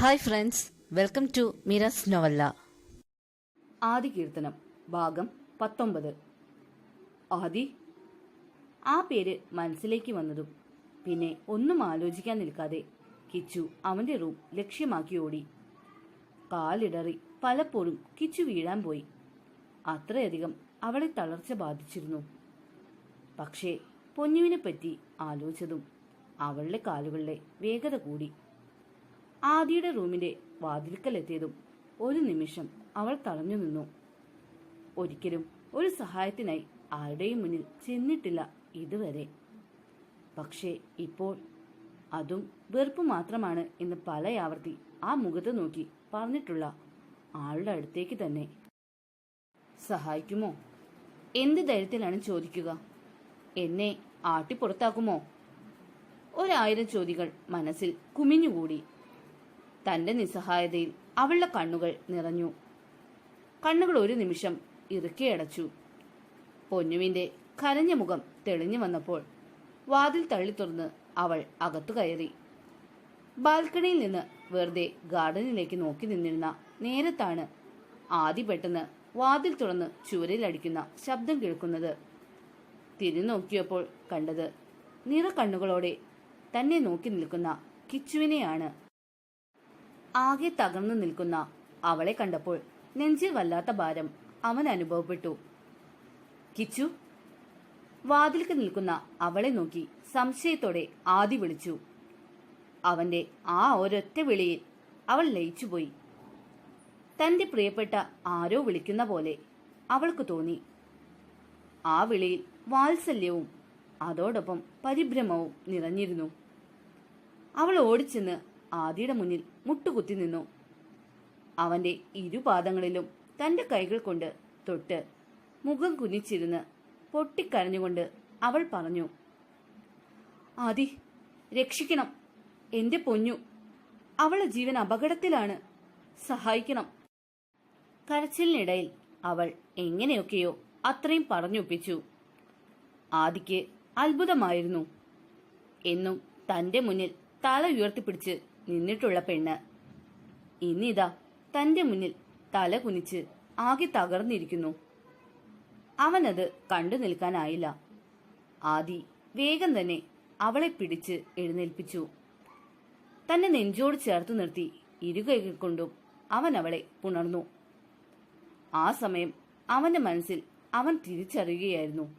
Hi friends welcome to മിറസ് നൊവല്ല ആദി കീർത്തനം ഭാഗം പത്തൊമ്പത്. ആദി ആ പേര് മനസ്സിലേക്ക് വന്നതും പിന്നെ ഒന്നും ആലോചിക്കാൻ നിൽക്കാതെ കിച്ചു അവന്റെ റൂം ലക്ഷ്യമാക്കി ഓടി. കാലിടറി പലപ്പോഴും കിച്ചു വീഴാൻ പോയി. അത്രയധികം അവളെ തളർച്ച ബാധിച്ചിരുന്നു. പക്ഷേ പൊന്നുവിനെ പറ്റി ആലോചിച്ചതും അവളുടെ കാലുകളിലെ വേഗത കൂടി. ആദിയുടെ റൂമിന്റെ വാതിൽക്കലെത്തിയതും ഒരു നിമിഷം അവൾ തളഞ്ഞു നിന്നു. ഒരിക്കലും ഒരു സഹായത്തിനായി ആരുടെയും മുന്നിൽ ചെന്നിട്ടില്ല ഇതുവരെ. പക്ഷേ ഇപ്പോൾ അതും വെറുപ്പ് മാത്രമാണ് എന്ന് പലയാവർത്തി ആ മുഖത്ത് നോക്കി പറഞ്ഞിട്ടുള്ള ആളുടെ അടുത്തേക്ക് തന്നെ. സഹായിക്കുമോ? എന്ത് ധൈര്യത്തിലാണ് ചോദിക്കുക? എന്നെ ആട്ടിപ്പുറത്താക്കുമോ? ഒരായിരം ചോദ്യങ്ങൾ മനസ്സിൽ കുമിഞ്ഞുകൂടി തന്റെ നിസ്സഹായതയിൽ അവളുടെ കണ്ണുകൾ നിറഞ്ഞു. കണ്ണുകൾ ഒരു നിമിഷം ഇറുക്കിയടച്ചു പൊന്നുവിന്റെ കരഞ്ഞ മുഖം തെളിഞ്ഞു വന്നപ്പോൾ വാതിൽ തള്ളി തുറന്ന് അവൾ അകത്തു കയറി. ബാൽക്കണിയിൽ നിന്ന് വെറുതെ ഗാർഡനിലേക്ക് നോക്കി നിന്നിരുന്ന നേരത്താണ് ആദ്യ പെട്ടെന്ന് വാതിൽ തുറന്ന് ചുവരിലടിക്കുന്ന ശബ്ദം കേൾക്കുന്നത്. തിരി നോക്കിയപ്പോൾ കണ്ടത് നിറ കണ്ണുകളോടെ തന്നെ നോക്കി നിൽക്കുന്ന കിച്ചുവിനെയാണ് ആകെ തകർന്നു നിൽക്കുന്ന അവളെ കണ്ടപ്പോൾ നെഞ്ചിൽ വല്ലാത്ത ഭാരം അവൻ അനുഭവപ്പെട്ടു. കിച്ചു വാതിൽക്ക് നിൽക്കുന്ന അവളെ നോക്കി സംശയത്തോടെ ആദി വിളിച്ചു. അവന്റെ ആ ഒരൊറ്റ വിളിയിൽ അവൾ ലയിച്ചുപോയി. തന്റെ പ്രിയപ്പെട്ട ആരോ വിളിക്കുന്ന പോലെ അവൾക്ക് തോന്നി. ആ വിളിയിൽ വാത്സല്യവും അതോടൊപ്പം പരിഭ്രമവും നിറഞ്ഞിരുന്നു. അവൾ ഓടിച്ചെന്ന് ആദിയുടെ മുന്നിൽ മുട്ടുകുത്തി നിന്നു. അവന്റെ ഇരുപാദങ്ങളിലും തന്റെ കൈകൾ കൊണ്ട് തൊട്ട് മുഖം കുനിച്ചിരുന്ന് പൊട്ടിക്കരഞ്ഞുകൊണ്ട് അവൾ പറഞ്ഞു ആദി രക്ഷിക്കണം. എന്റെ പൊന്നു അവളെ ജീവൻ അപകടത്തിലാണ്. സഹായിക്കണം. കരച്ചിലിനിടയിൽ അവൾ എങ്ങനെയൊക്കെയോ അത്രയും പറഞ്ഞൊപ്പിച്ചു. ആദിക്ക് അത്ഭുതമായിരുന്നു. എന്നും തന്റെ മുന്നിൽ തല ഉയർത്തിപ്പിടിച്ച് നിന്നിട്ടുള്ള പെണ്ണ്. ഇന്നിതാ തന്റെ മുന്നിൽ തല കുനിച്ച് ആകെ തകർന്നിരിക്കുന്നു. അവനത് കണ്ടു നിൽക്കാനായില്ല. ആദി വേഗം തന്നെ അവളെ പിടിച്ച് എഴുന്നേൽപ്പിച്ചു. തന്നെ നെഞ്ചോട് ചേർത്ത് നിർത്തി ഇരുകൈകൾ കൊണ്ടും അവൻ അവളെ പുണർന്നു. ആ സമയം അവന്റെ മനസ്സിൽ അവൻ തിരിച്ചറിയുകയായിരുന്നു.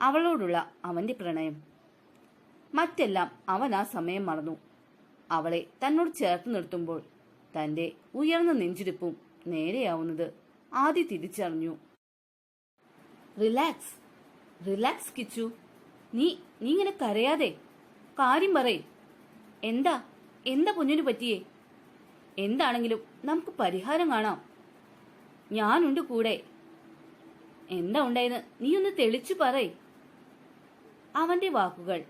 അവളോടുള്ള അവന്റെ പ്രണയം. മറ്റെല്ലാം അവൻ ആ സമയം മറന്നു. അവളെ തന്നോട് ചേർത്ത് നിർത്തുമ്പോൾ തന്റെ ഉയർന്ന നെഞ്ചിരിപ്പും നേരെയാവുന്നത് ആദ്യ തിരിച്ചറിഞ്ഞു. Relax relax Kichu. നീ നീ ഇങ്ങനെ കരയാതെ. കാര്യം പറയ്. എന്താ എന്താ പൊന്നിനു പറ്റിയേ? എന്താണെങ്കിലും നമുക്ക് പരിഹാരം കാണാം. ഞാനുണ്ട് കൂടെ. എന്താ ഉണ്ടായെന്ന് നീ ഒന്ന് തെളിച്ചു പറയ്. അവന്റെ വാക്കുകൾ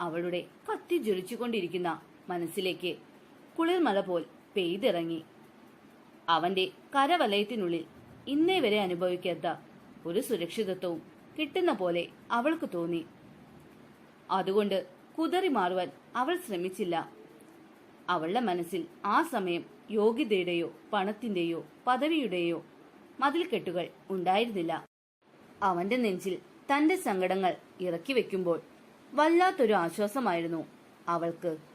അവളുടെ കത്തി ജ്വലിച്ചുകൊണ്ടിരിക്കുന്ന മനസ്സിലേക്ക് കുളിർമല പോൽ പെയ്തിറങ്ങി. അവന്റെ കരവലയത്തിനുള്ളിൽ ഇന്നേ വരെ അനുഭവിക്കാത്ത ഒരു സുരക്ഷിതത്വവും കിട്ടുന്ന പോലെ അവൾക്ക് തോന്നി. അതുകൊണ്ട് കുതറി മാറുവാൻ അവൾ ശ്രമിച്ചില്ല. അവളുടെ മനസ്സിൽ ആ സമയം യോഗ്യതയുടെയോ പണത്തിന്റെയോ പദവിയുടെയോ മതിൽക്കെട്ടുകൾ ഉണ്ടായിരുന്നില്ല. അവന്റെ നെഞ്ചിൽ തന്റെ സങ്കടങ്ങൾ ഇറക്കി വെക്കുമ്പോൾ വല്ലാത്തൊരു ആശ്വാസമായിരുന്നു അവൾക്ക്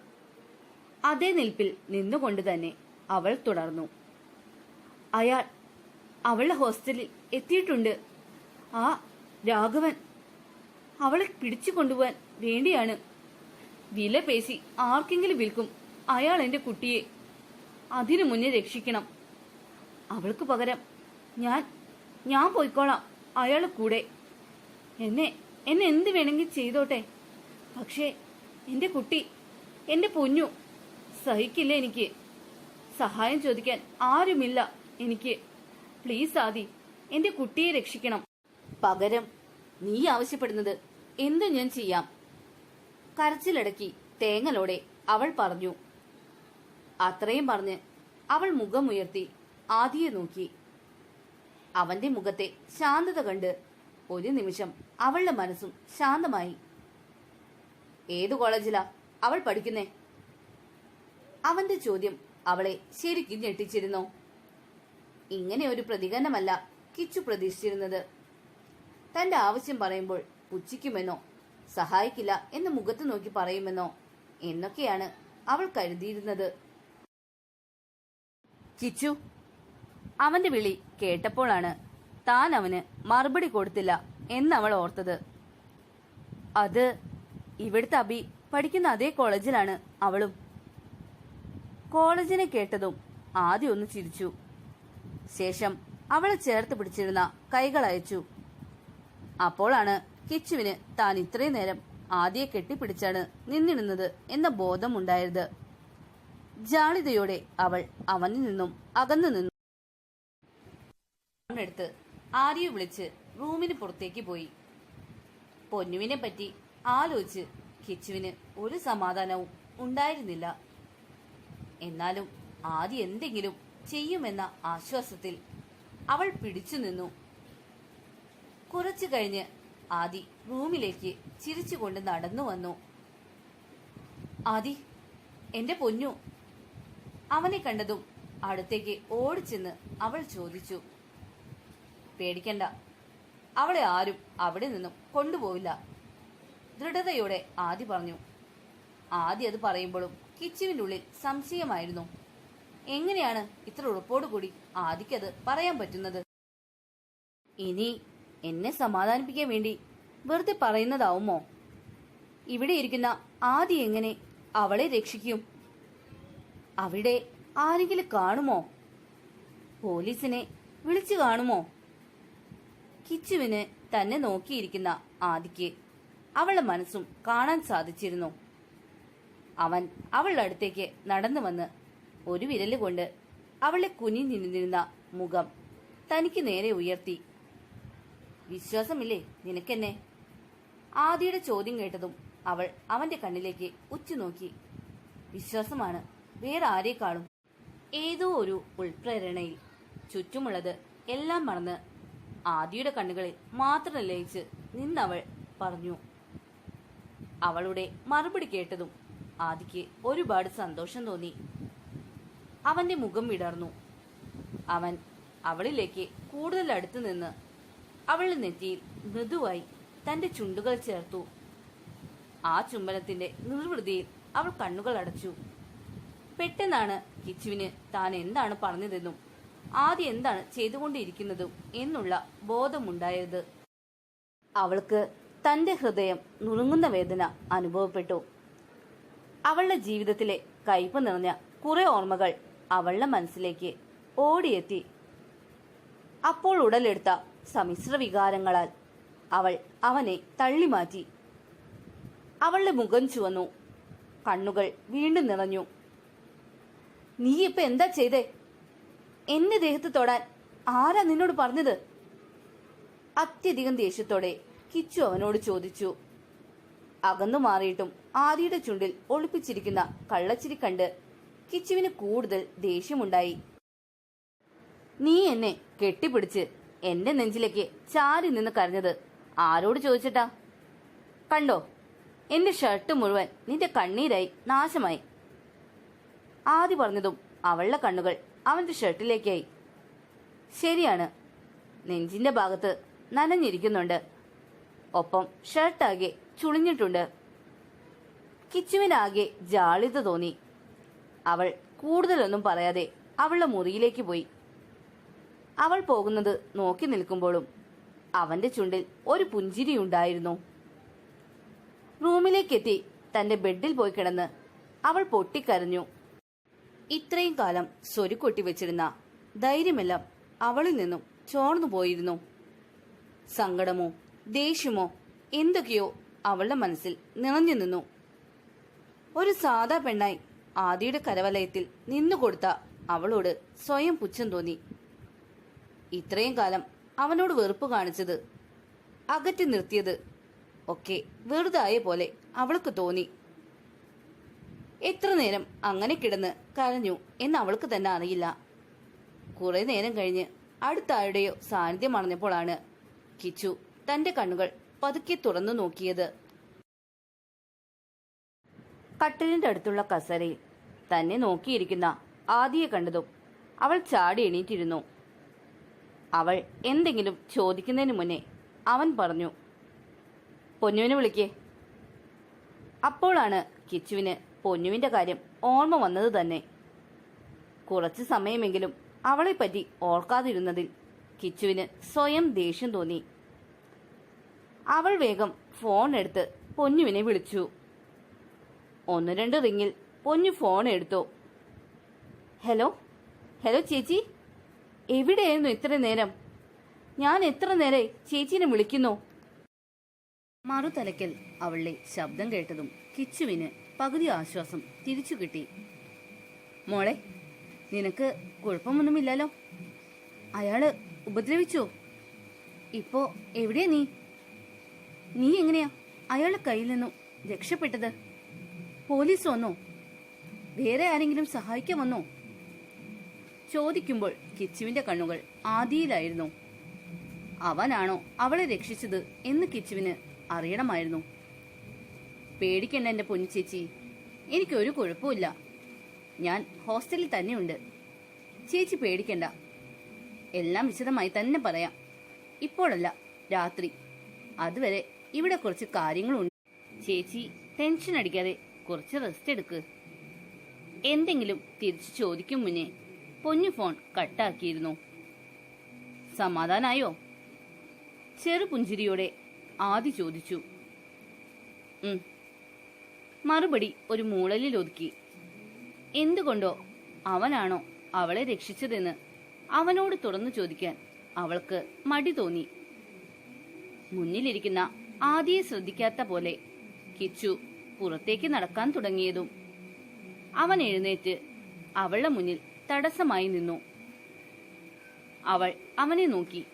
അതേ നിൽപ്പിൽ നിന്നുകൊണ്ട് തന്നെ അവൾ തുടർന്നു. അയാൾ അവളുടെ ഹോസ്റ്റലിൽ എത്തിയിട്ടുണ്ട്. ആ രാഘവൻ അവളെ പിടിച്ചു കൊണ്ടുപോകാൻ വേണ്ടിയാണ്. വില പേശി ആർക്കെങ്കിലും വിൽക്കും. അയാൾ എന്റെ കുട്ടിയെ അതിനു മുന്നേ രക്ഷിക്കണം. അവൾക്ക് പകരം ഞാൻ ഞാൻ പോയിക്കോളാം അയാളെ കൂടെ. എന്നെ എന്നെ എന്ത് വേണമെങ്കിൽ ചെയ്തോട്ടെ. പക്ഷേ എന്റെ കുട്ടി എന്റെ പൊന്നു സഹിക്കില്ല എനിക്ക്. സഹായം ചോദിക്കാൻ ആരുമില്ല എനിക്ക്. പ്ലീസ് ആദി എന്റെ കുട്ടിയെ രക്ഷിക്കണം. പകരം നീ ആവശ്യപ്പെടുന്നത് എന്ത് ഞാൻ ചെയ്യാം? കരച്ചിലടക്കി തേങ്ങലോടെ അവൾ പറഞ്ഞു. അത്രയും പറഞ്ഞ് അവൾ മുഖമുയർത്തി ആദിയെ നോക്കി. അവന്റെ മുഖത്തെ ശാന്തത കണ്ട് ഒരു നിമിഷം അവളുടെ മനസ്സും ശാന്തമായി. ഏത് കോളേജിലാ അവൾ പഠിക്കുന്നേ? അവന്റെ ചോദ്യം അവളെ ശരിക്കും ഞെട്ടിച്ചിരുന്നു. ഇങ്ങനെ ഒരു പ്രതികരണമല്ല കിച്ചു പ്രതീക്ഷിച്ചിരുന്നത്. തന്റെ ആവശ്യം പറയുമ്പോൾ പുച്ഛിക്കുമെന്നോ സഹായിക്കില്ല എന്ന് മുഖത്ത് നോക്കി പറയുമെന്നോ എന്നൊക്കെയാണ് അവൾ കരുതിയിരുന്നത്. കിച്ചു അവന്റെ വിളി കേട്ടപ്പോഴാണ് താൻ അവന് മറുപടി കൊടുത്തില്ല എന്നവൾ ഓർത്തത്. അത് ഇവിടുത്തെ അബി പഠിക്കുന്ന അതേ കോളേജിലാണ് അവളും. കോളേജിനെ കേട്ടതും ആദ്യം ഒന്ന് ചിരിച്ചു. ശേഷം അവളെ ചേർത്ത് പിടിച്ചിരുന്ന കൈകൾ അയച്ചു. അപ്പോഴാണ് കിച്ചുവിന് താൻ ഇത്രയും നേരം ആദ്യെ കെട്ടിപ്പിടിച്ചാണ് നിന്നിരുന്നത് എന്ന ബോധമുണ്ടായത്. ജാളിതയോടെ അവൾ അവനിൽ നിന്നും അകന്നു നിന്നു. എടുത്ത് ആര്യയെ വിളിച്ച് റൂമിന് പുറത്തേക്ക് പോയി. പൊന്നുവിനെ പറ്റി ആലോചിച്ച് കിച്ചുവിന് ഒരു സമാധാനവും ഉണ്ടായിരുന്നില്ല. എന്നാലും ആദ്യം എന്തെങ്കിലും ചെയ്യുമെന്ന ആശ്വാസത്തിൽ അവൾ പിടിച്ചു നിന്നു. കുറച്ചു കഴിഞ്ഞ് ആദി റൂമിലേക്ക് ചിരിച്ചുകൊണ്ട് നടന്നു വന്നു. ആദി എന്റെ പൊന്നു. അവനെ കണ്ടതും അടുത്തേക്ക് ഓടിച്ചെന്ന് അവൾ ചോദിച്ചു. പേടിക്കണ്ട അവളെ ആരും അവിടെ നിന്നും കൊണ്ടുപോവില്ല. ദൃഢതയോടെ ആദി പറഞ്ഞു. ആദി അത് പറയുമ്പോഴും കിച്ചുവിന്റെ ഉള്ളിൽ സംശയമായിരുന്നു. എങ്ങനെയാണ് ഇത്ര ഉറപ്പോടുകൂടി ആദിക്കത് പറയാൻ പറ്റുന്നത്? ഇനി എന്നെ സമാധാനിപ്പിക്കാൻ വേണ്ടി വെറുതെ പറയുന്നതാവുമോ? ഇവിടെ ഇരിക്കുന്ന ആദി എങ്ങനെ അവളെ രക്ഷിക്കും? അവിടെ ആരെങ്കിലും കാണുമോ? പോലീസിനെ വിളിച്ചു കാണുമോ? കിച്ചുവിന് തന്നെ നോക്കിയിരിക്കുന്ന ആദിക്ക് അവളുടെ മനസ്സും കാണാൻ സാധിച്ചിരുന്നു. അവൻ അവളുടെ അടുത്തേക്ക് നടന്നു വന്ന് ഒരു വിരൽ കൊണ്ട് അവളെ കുനി നിന്നിരുന്ന മുഖം തനിക്ക് നേരെ ഉയർത്തി. വിശ്വാസമില്ലേ നിനക്കെന്നെ? ആദിയുടെ ചോദ്യം കേട്ടതും അവൾ അവന്റെ കണ്ണിലേക്ക് ഉറ്റുനോക്കി. വിശ്വാസമാണ് വേറെ ആരേക്കാളും ഏതോ ഒരു ഉൾപ്രേരണയിൽ ചുറ്റുമുള്ളത് എല്ലാം മറന്ന് ആദിയുടെ കണ്ണുകളിൽ മാത്രം ലയിച്ച് നിന്നവൾ പറഞ്ഞു. അവളുടെ മറുപടി കേട്ടതും ആദിക്ക് ഒരുപാട് സന്തോഷം തോന്നി. അവന്റെ മുഖം വിടർന്നു. അവൻ അവളിലേക്ക് കൂടുതൽ അടുത്തു നിന്ന് അവളുടെ നെറ്റിയിൽ മൃദുവായി തന്റെ ചുണ്ടുകൾ ചേർത്തു. ആ ചുംബനത്തിന്റെ നിർവൃതിയിൽ അവൾ കണ്ണുകൾ അടച്ചു. പെട്ടെന്നാണ് കിച്ചുവിന് താൻ എന്താണ് പറഞ്ഞതെന്നും ആദ്യം എന്താണ് ചെയ്തുകൊണ്ടിരിക്കുന്നതും എന്നുള്ള ബോധമുണ്ടായത്. അവൾക്ക് തന്റെ ഹൃദയം നുറുങ്ങുന്ന വേദന അനുഭവപ്പെട്ടു. അവളുടെ ജീവിതത്തിലെ കയ്പ് നിറഞ്ഞ കുറെ ഓർമ്മകൾ അവളുടെ മനസ്സിലേക്ക് ഓടിയെത്തി. അപ്പോൾ ഉടലെടുത്ത സമ്മിശ്ര വികാരങ്ങളാൽ അവൾ അവനെ തള്ളിമാറ്റി. അവളുടെ മുഖം ചുവന്നു. കണ്ണുകൾ വീണ്ടും നിറഞ്ഞു. നീ ഇപ്പൊ എന്താ ചെയ്തേ? എന്റെ ദേഹത്ത് തൊടാൻ ആരാ നിന്നോട് പറഞ്ഞത്? അത്യധികം ദേഷ്യത്തോടെ കിച്ചു അവനോട് ചോദിച്ചു. അകന്നു മാറിയിട്ടും ആദിയുടെ ചുണ്ടിൽ ഒളിപ്പിച്ചിരിക്കുന്ന കള്ളച്ചിരി കണ്ട് കിച്ചുവിന് കൂടുതൽ ദേഷ്യമുണ്ടായി. നീ എന്നെ കെട്ടിപ്പിടിച്ച് എന്റെ നെഞ്ചിലേക്ക് ചാരി നിന്ന് കരഞ്ഞത് ആരോട് ചോദിച്ചിട്ടാ? കണ്ടോ എന്റെ ഷർട്ട് മുഴുവൻ നിന്റെ കണ്ണീരായി നാശമായി ആദി പറഞ്ഞതും അവളുടെ കണ്ണുകൾ അവന്റെ ഷർട്ടിലേക്കായി. ശരിയാണ് നെഞ്ചിന്റെ ഭാഗത്ത് നനഞ്ഞിരിക്കുന്നുണ്ട്. ഒപ്പം ഷർട്ടാകെ ചുളിഞ്ഞിട്ടുണ്ട്. കിച്ചുവിനാകെ ജാളിത തോന്നി. അവൾ കൂടുതലൊന്നും പറയാതെ അവളുടെ മുറിയിലേക്ക് പോയി. അവൾ പോകുന്നത് നോക്കി നിൽക്കുമ്പോഴും അവന്റെ ചുണ്ടിൽ ഒരു പുഞ്ചിരി ഉണ്ടായിരുന്നു. റൂമിലേക്കെത്തി തന്റെ ബെഡിൽ പോയി കിടന്ന് അവൾ പൊട്ടിക്കരഞ്ഞു. ഇത്രയും കാലം സ്വരുക്കൊട്ടി വെച്ചിരുന്ന ധൈര്യമെല്ലാം അവളിൽ നിന്നും ചോർന്നു പോയിരുന്നു സങ്കടമോ ദേഷ്യമോ എന്തൊക്കെയോ അവളുടെ മനസ്സിൽ നിറഞ്ഞു നിന്നു. ഒരു സാധാ പെണ്ണായി ആദിയുടെ കരവലയത്തിൽ നിന്നുകൊടുത്ത അവളോട് സ്വയം പുച്ഛം തോന്നി. ഇത്രയും കാലം അവനോട് വെറുപ്പ് കാണിച്ചത് അകറ്റി നിർത്തിയത് ഒക്കെ വെറുതായ പോലെ അവൾക്ക് തോന്നി. എത്ര നേരം അങ്ങനെ കിടന്ന് കരഞ്ഞു എന്ന് അവൾക്ക് തന്നെ അറിയില്ല. കുറെ നേരം കഴിഞ്ഞ് അടുത്ത ആരുടെയോ സാന്നിധ്യം അറിഞ്ഞപ്പോഴാണ് കിച്ചു തന്റെ കണ്ണുകൾ പതുക്കെ തുറന്നു നോക്കിയത്. കട്ടിലിന്റെ അടുത്തുള്ള കസരയിൽ തന്നെ നോക്കിയിരിക്കുന്ന ആദിയെ കണ്ടതും അവൾ ചാടി എണീറ്റിരുന്നു. അവൾ എന്തെങ്കിലും ചോദിക്കുന്നതിന് മുന്നേ അവൻ പറഞ്ഞു പൊന്നുവിനെ വിളിക്കേ. അപ്പോഴാണ് കിച്ചുവിന് പൊന്നുവിന്റെ കാര്യം ഓർമ്മ വന്നത് തന്നെ. കുറച്ച് സമയമെങ്കിലും അവളെപ്പറ്റി ഓർക്കാതിരുന്നതിൽ കിച്ചുവിന് സ്വയം ദേഷ്യം തോന്നി. അവൾ വേഗം ഫോൺ എടുത്ത് പൊന്നുവിനെ വിളിച്ചു. ഒന്ന് രണ്ട് റിങ്ങിൽ. പൊന്നു ഫോൺ എടുത്തു. ഹലോ ഹലോ ചേച്ചി? എവിടെയായിരുന്നു ഇത്ര നേരം? ഞാൻ എത്ര നേരെ ചേച്ചീനെ വിളിക്കുന്നു? മറുതലയ്ക്കൽ അവളുടെ ശബ്ദം കേട്ടതും കിച്ചുവിന് പകുതി ആശ്വാസം തിരിച്ചു കിട്ടി. മോളെ നിനക്ക് കുഴപ്പമൊന്നുമില്ലല്ലോ? അയാൾ ഉപദ്രവിച്ചോ. ഇപ്പോ എവിടെയാ നീ? നീ എങ്ങനെയാ അയാളുടെ കയ്യിൽ നിന്നും രക്ഷപ്പെട്ടത്? പോലീസ് വന്നോ? വേറെ ആരെങ്കിലും സഹായിക്കാൻ വന്നോ? ചോദിക്കുമ്പോൾ കിച്ചുവിന്റെ കണ്ണുകൾ ആദിയിലായിരുന്നു. അവനാണോ അവളെ രക്ഷിച്ചത് എന്ന് കിച്ചുവിന് അറിയണമായിരുന്നു. പേടിക്കണ്ട എന്റെ പൊന്നിച്ചേച്ചി ചേച്ചി എനിക്കൊരു കുഴപ്പമില്ല ഞാൻ ഹോസ്റ്റലിൽ തന്നെയുണ്ട്. ചേച്ചി പേടിക്കണ്ട. എല്ലാം വിശദമായി തന്നെ പറയാം. ഇപ്പോഴല്ല രാത്രി. അതുവരെ ഇവിടെ കുറച്ച് കാര്യങ്ങളുണ്ട്. ചേച്ചി ടെൻഷൻ അടിക്കാതെ കുറച്ച് റെസ്റ്റ് എടുക്ക്. എന്തെങ്കിലും തിരിച്ചു ചോദിക്കും മുന്നേ പൊന്നു ഫോൺ കട്ടാക്കിയിരുന്നു. സമാധാനായോ? ചെറുപുഞ്ചിരിയോടെ ആദി ചോദിച്ചു. മറുപടി ഒരു മൂളലിൽ ഒതുക്കി. എന്തുകൊണ്ടോ അവനാണോ അവളെ രക്ഷിച്ചതെന്ന് അവനോട് തുറന്നു ചോദിക്കാൻ അവൾക്ക് മടി തോന്നി. മുന്നിലിരിക്കുന്ന ആദിയെ ശ്രദ്ധിക്കാത്ത പോലെ കിച്ചു പുറത്തേക്ക് നടക്കാൻ തുടങ്ങിയതും. അവൻ എഴുന്നേറ്റ് അവളുടെ മുന്നിൽ തടസ്സമായി നിന്നു. അവൾ അവനെ നോക്കി.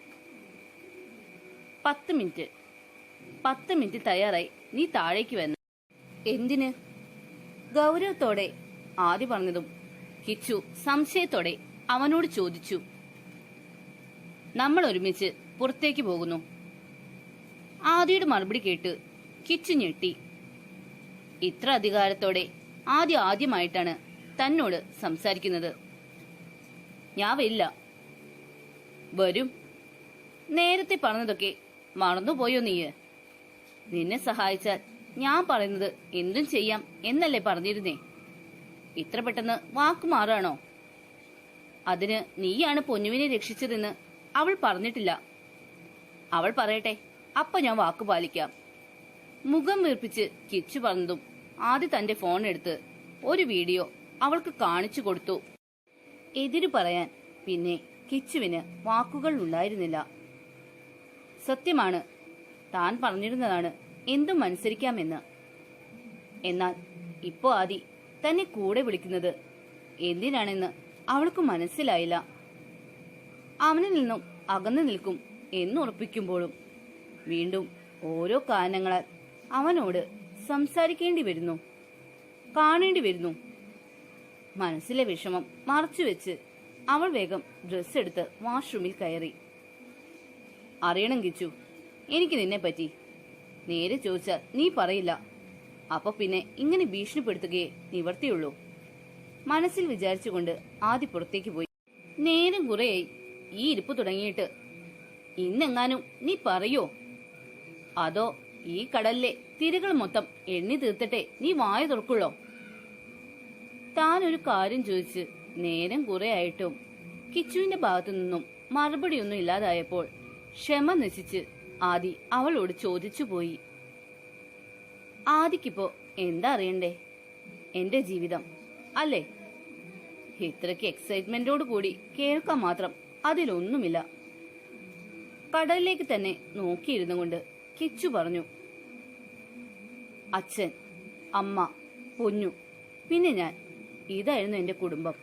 പത്ത് മിനിറ്റ് പത്ത് മിനിറ്റ് തയ്യാറായി. നീ താഴേക്ക് വന്നു. എന്തിന്? ഗൗരവത്തോടെ ആദ്യ പറഞ്ഞതും കിച്ചു സംശയത്തോടെ അവനോട് ചോദിച്ചു. നമ്മൾ ഒരുമിച്ച് പുറത്തേക്ക് പോകുന്നു. ആദിയുടെ മറുപടി കേട്ട് കിച്ചു ഞെട്ടി. ഇത്ര അധികാരത്തോടെ ആദ്യ ആദ്യമായിട്ടാണ് തന്നോട് സംസാരിക്കുന്നത്. ഞാൻ വരില്ല. വരും. നേരത്തെ പറഞ്ഞതൊക്കെ മറന്നുപോയോ നീയ്? നിന്നെ സഹായിച്ചാൽ ഞാൻ പറയുന്നത് എന്തും ചെയ്യാം എന്നല്ലേ പറഞ്ഞിരുന്നേ? ഇത്ര പെട്ടെന്ന് വാക്ക് മാറാണോ? അതിന് നീയാണ് പൊന്നുവിനെ രക്ഷിച്ചതെന്ന് അവൾ പറഞ്ഞിട്ടില്ല. അവൾ പറയട്ടെ. അപ്പൊ ഞാൻ വാക്ക് പാലിക്കാം. മുഖം വീർപ്പിച്ച് കിച്ചു പറഞ്ഞതും ആദ്യ തന്റെ ഫോൺ എടുത്ത് ഒരു വീഡിയോ അവൾക്ക് കാണിച്ചു കൊടുത്തു. എതിര് പറയാൻ പിന്നെ കിച്ചുവിന് വാക്കുകൾ ഉണ്ടായിരുന്നില്ല. സത്യമാണ് താൻ പറഞ്ഞിരുന്നതാണ് എന്തും അനുസരിക്കാമെന്ന്. എന്നാൽ ഇപ്പോ ആദി തന്നെ കൂടെ വിളിക്കുന്നത് എന്തിനാണെന്ന് അവൾക്ക് മനസ്സിലായില്ല. അവനിൽ നിന്നും അകന്നു നിൽക്കും എന്നുറപ്പിക്കുമ്പോഴും വീണ്ടും ഓരോ കാരണങ്ങളാൽ അവനോട് സംസാരിക്കേണ്ടി വരുന്നു. കാണേണ്ടി വരുന്നു. മനസ്സിലെ വിഷമം മറച്ചുവെച്ച് അവൾ വേഗം ഡ്രസ് എടുത്ത് വാഷ്റൂമിൽ കയറി. അറിയണം കിച്ചു എനിക്ക് നിന്നെ പറ്റി. നേരെ ചോദിച്ചാൽ നീ പറയില്ല. അപ്പൊ പിന്നെ ഇങ്ങനെ ഭീഷണിപ്പെടുത്തുകയേ നിവർത്തിയുള്ളൂ. മനസ്സിൽ വിചാരിച്ചുകൊണ്ട് ആദ്യ പുറത്തേക്ക് പോയി. നേരം കുറെയായി. ഈ ഇരിപ്പ് തുടങ്ങിയിട്ട്. ഇന്നെങ്ങാനും നീ പറയോ? അതോ ഈ കടലിലെ തിരികൾ മൊത്തം എണ്ണി തീർത്തിട്ടെ നീ വായ തുറക്കുള്ളോ? താൻ ഒരു കാര്യം ചോദിച്ച് നേരം കുറെ ആയിട്ടും കിച്ചുവിന്റെ ഭാഗത്തു നിന്നും മറുപടിയൊന്നും ഇല്ലാതായപ്പോൾ ക്ഷമ നശിച്ച് ആദി അവളോട് ചോദിച്ചു പോയി ആദിക്കിപ്പോ എന്താ അറിയണ്ടേ? എന്റെ ജീവിതം അല്ലേ? ഇത്രയ്ക്ക് എക്സൈറ്റ്മെന്റോട് കൂടി കേൾക്കാൻ മാത്രം അതിലൊന്നുമില്ല. കടലിലേക്ക് തന്നെ നോക്കിയിരുന്നു കൊണ്ട് കിച്ചു പറഞ്ഞു അച്ഛൻ അമ്മ പൊന്നു പിന്നെ ഞാൻ. ഇതായിരുന്നു എന്റെ കുടുംബം.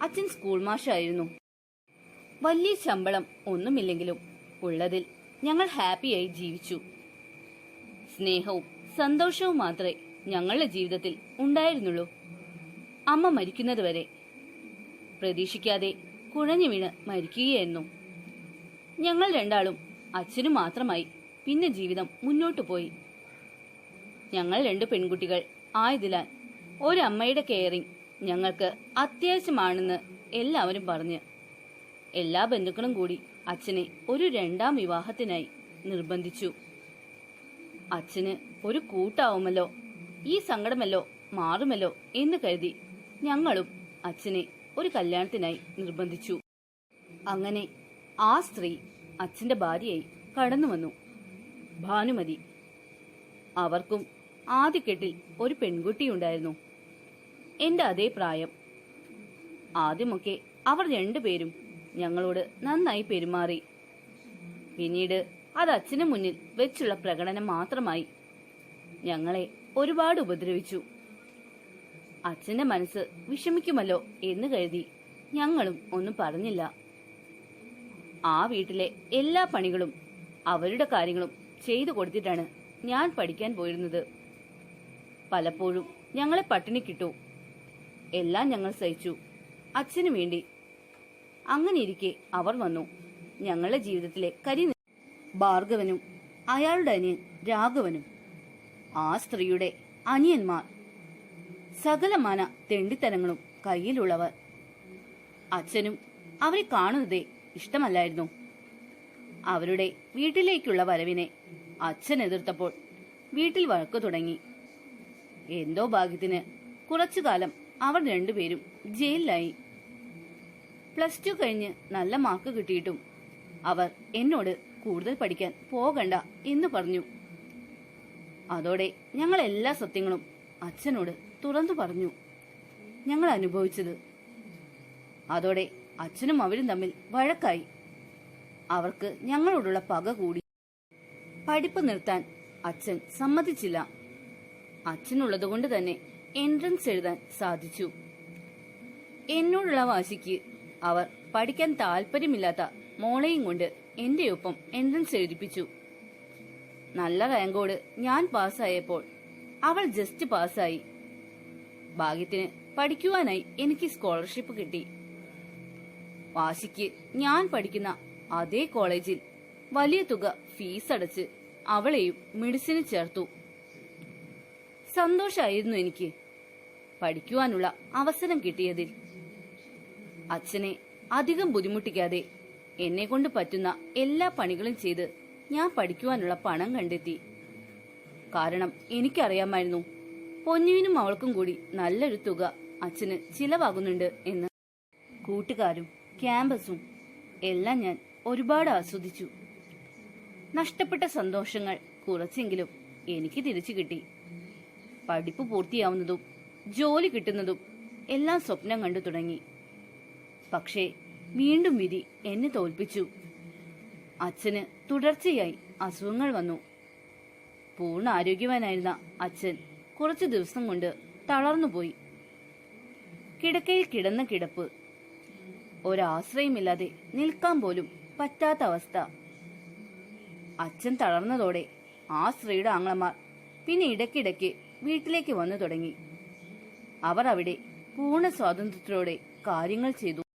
അച്ഛൻ സ്കൂൾ മാഷായിരുന്നു. വലിയ ശമ്പളം ഒന്നുമില്ലെങ്കിലും ഉള്ളതിൽ ഞങ്ങൾ ഹാപ്പിയായി ജീവിച്ചു. സ്നേഹവും സന്തോഷവും മാത്രമേ ഞങ്ങളുടെ ജീവിതത്തിൽ ഉണ്ടായിരുന്നുള്ളൂ. അമ്മ മരിക്കുന്നതുവരെ പ്രതീക്ഷിക്കാതെ കുഴഞ്ഞു വീണ് മരിക്കുകയായിരുന്നു. ഞങ്ങൾ രണ്ടാളും അച്ഛനു മാത്രമായി പിന്നെ ജീവിതം മുന്നോട്ടു പോയി. ഞങ്ങൾ രണ്ട് പെൺകുട്ടികൾ. ആയതിനാൽ ഒരമ്മയുടെ കെയറിംഗ് ഞങ്ങൾക്ക് അത്യാവശ്യമാണെന്ന് എല്ലാവരും പറഞ്ഞ്. എല്ലാ ബന്ധുക്കളും കൂടി അച്ഛനെ ഒരു രണ്ടാം വിവാഹത്തിനായി നിർബന്ധിച്ചു. അച്ഛന് ഒരു കൂട്ടാവുമല്ലോ ഈ സങ്കടമല്ലോ മാറുമല്ലോ എന്ന് കരുതി ഞങ്ങളും അച്ഛനെ ഒരു കല്യാണത്തിനായി നിർബന്ധിച്ചു. അങ്ങനെ ആ സ്ത്രീ അച്ഛന്റെ ഭാര്യയായി കടന്നു വന്നു ഭാനുമതി. അവർക്കും ആദ്യക്കെട്ടിൽ ഒരു പെൺകുട്ടിയുണ്ടായിരുന്നു. എന്റെ അതേ പ്രായം. ആദ്യമൊക്കെ അവർ രണ്ടുപേരും ഞങ്ങളോട് നന്നായി പെരുമാറി. പിന്നീട് അത് അച്ഛന് മുന്നിൽ വെച്ചുള്ള പ്രകടനം മാത്രമായി ഞങ്ങളെ ഒരുപാട് ഉപദ്രവിച്ചു. അച്ഛന്റെ മനസ്സ് വിഷമിക്കുമല്ലോ എന്ന് കരുതി ഞങ്ങളും ഒന്നും പറഞ്ഞില്ല. ആ വീട്ടിലെ എല്ലാ പണികളും അവരുടെ കാര്യങ്ങളും ചെയ്തു കൊടുത്തിട്ടാണ് ഞാൻ പഠിക്കാൻ പോയിരുന്നത്. പലപ്പോഴും ഞങ്ങളെ പട്ടിണി കിട്ടു. എല്ലാം ഞങ്ങൾ സഹിച്ചു. അച്ഛനു വേണ്ടി. അങ്ങനെ ഇരിക്കെ അവർ വന്നു. ഞങ്ങളുടെ ജീവിതത്തിലെ കരി ഭാർഗവനും അയാളുടെ അനിയൻ രാഘവനും ആ സ്ത്രീയുടെ അനിയന്മാർ സകലമാന തെണ്ടിത്തരങ്ങളും കയ്യിലുള്ളവർ. അച്ഛനും അവരെ കാണുന്നതേ ഇഷ്ടമല്ലായിരുന്നു. അവരുടെ വീട്ടിലേക്കുള്ള വരവിനെ അച്ഛൻ എതിർത്തപ്പോൾ വീട്ടിൽ വഴക്കു തുടങ്ങി. എന്തോ ഭാഗ്യത്തിന് കുറച്ചു കാലം അവർ രണ്ടുപേരും ജയിലിലായി. പ്ലസ് ടു കഴിഞ്ഞ് നല്ല മാർക്ക് കിട്ടിയിട്ടും അവർ എന്നോട് കൂടുതൽ പഠിക്കാൻ പോകണ്ട എന്ന് പറഞ്ഞു. അതോടെ ഞങ്ങൾ എല്ലാ സത്യങ്ങളും അച്ഛനോട് തുറന്നു പറഞ്ഞു. ഞങ്ങൾ അനുഭവിച്ചത്. അതോടെ അച്ഛനും അവരും തമ്മിൽ വഴക്കായി. അവർക്ക് ഞങ്ങളോടുള്ള പക കൂടി. പഠിപ്പ് നിർത്താൻ അച്ഛൻ സമ്മതിച്ചില്ല. അച്ഛനുള്ളതുകൊണ്ട് തന്നെ എൻട്രൻസ് എഴുതാൻ സാധിച്ചു. എന്നോടുള്ള വാശിക്ക് അവർ പഠിക്കാൻ താല്പര്യമില്ലാത്ത മോളെയും കൊണ്ട് എന്റെ ഒപ്പം എൻട്രൻസ് എഴുതിപ്പിച്ചു. നല്ല റാങ്കോട് ഞാൻ പാസ്സായപ്പോൾ അവൾ ജസ്റ്റ് പാസ്സായി. ഭാഗ്യത്തിന് പഠിക്കുവാനായി എനിക്ക് സ്കോളർഷിപ്പ് കിട്ടി. വാശിക്ക് ഞാൻ പഠിക്കുന്ന അതേ കോളേജിൽ വലിയ തുക ഫീസ് അടച്ച് അവളെയും മെഡിസിന് ചേർത്തു. സന്തോഷായിരുന്നു എനിക്ക് പഠിക്കുവാനുള്ള അവസരം കിട്ടിയതിൽ. അച്ഛനെ അധികം ബുദ്ധിമുട്ടിക്കാതെ എന്നെ കൊണ്ട് പറ്റുന്ന എല്ലാ പണികളും ചെയ്ത് ഞാൻ പഠിക്കുവാനുള്ള പണം കണ്ടെത്തി. കാരണം എനിക്കറിയാമായിരുന്നു പൊന്നുവിനും അവൾക്കും കൂടി നല്ലൊരു തുക അച്ഛന് ചിലവാകുന്നുണ്ട് എന്ന്. കൂട്ടുകാരും ക്യാമ്പസും എല്ലാം ഞാൻ ഒരുപാട് ആസ്വദിച്ചു. നഷ്ടപ്പെട്ട സന്തോഷങ്ങൾ കുറച്ചെങ്കിലും എനിക്ക് തിരിച്ചു കിട്ടി. പഠിപ്പ് പൂർത്തിയാവുന്നതും ജോലി കിട്ടുന്നതും എല്ലാം സ്വപ്നം കണ്ടു തുടങ്ങി. പക്ഷേ വീണ്ടും വിധി എന്നെ തോൽപ്പിച്ചു. അച്ഛന് തുടർച്ചയായി അസുഖങ്ങൾ വന്നു. പൂർണ ആരോഗ്യവാനായിരുന്ന അച്ഛൻ കുറച്ചു ദിവസം കൊണ്ട് തളർന്നുപോയി. കിടക്കയിൽ കിടന്ന കിടപ്പ്. ഒരാശ്രയമില്ലാതെ നിൽക്കാൻ പോലും പറ്റാത്ത അവസ്ഥ അച്ഛൻ തളർന്നതോടെ ആ സ്ത്രീയുടെ ആങ്ങളമാർ പിന്നെ ഇടയ്ക്കിടയ്ക്ക് വീട്ടിലേക്ക് വന്നു തുടങ്ങി. അവർ അവിടെ പൂർണ സ്വാതന്ത്ര്യത്തോടെ കാര്യങ്ങൾ ചെയ്തു.